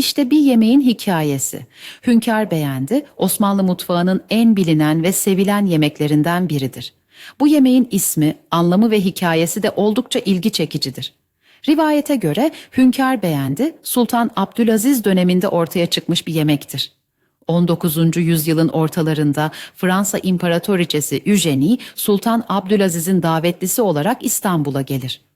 İşte bir yemeğin hikayesi. Hünkar beğendi, Osmanlı mutfağının en bilinen ve sevilen yemeklerinden biridir. Bu yemeğin ismi, anlamı ve hikayesi de oldukça ilgi çekicidir. Rivayete göre Hünkar beğendi, Sultan Abdülaziz döneminde ortaya çıkmış bir yemektir. 19. yüzyılın ortalarında Fransa İmparatoriçesi Eugenie, Sultan Abdülaziz'in davetlisi olarak İstanbul'a gelir.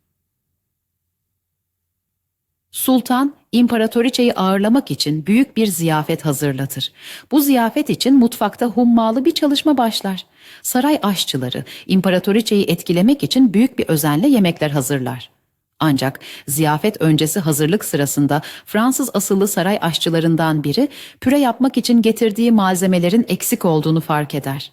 Sultan, imparatoriçeyi ağırlamak için büyük bir ziyafet hazırlatır. Bu ziyafet için mutfakta hummalı bir çalışma başlar. Saray aşçıları, imparatoriçeyi etkilemek için büyük bir özenle yemekler hazırlar. Ancak ziyafet öncesi hazırlık sırasında Fransız asıllı saray aşçılarından biri püre yapmak için getirdiği malzemelerin eksik olduğunu fark eder.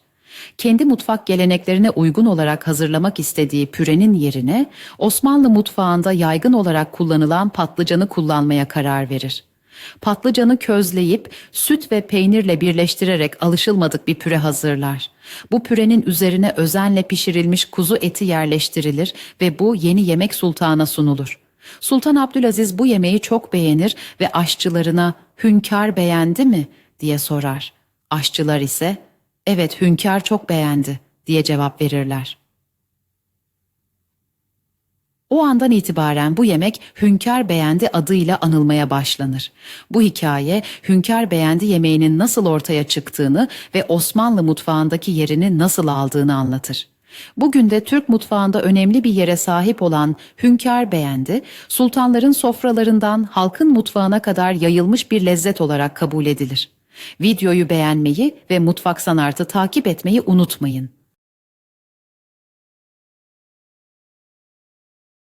Kendi mutfak geleneklerine uygun olarak hazırlamak istediği pürenin yerine Osmanlı mutfağında yaygın olarak kullanılan patlıcanı kullanmaya karar verir. Patlıcanı közleyip süt ve peynirle birleştirerek alışılmadık bir püre hazırlar. Bu pürenin üzerine özenle pişirilmiş kuzu eti yerleştirilir ve bu yeni yemek sultana sunulur. Sultan Abdülaziz bu yemeği çok beğenir ve aşçılarına hünkâr beğendi mi diye sorar. Aşçılar ise evet hünkâr çok beğendi diye cevap verirler. O andan itibaren bu yemek Hünkar Beğendi adıyla anılmaya başlanır. Bu hikaye Hünkar Beğendi yemeğinin nasıl ortaya çıktığını ve Osmanlı mutfağındaki yerini nasıl aldığını anlatır. Bugün de Türk mutfağında önemli bir yere sahip olan Hünkar Beğendi, sultanların sofralarından halkın mutfağına kadar yayılmış bir lezzet olarak kabul edilir. Videoyu beğenmeyi ve Mutfak Sanart'ı takip etmeyi unutmayın.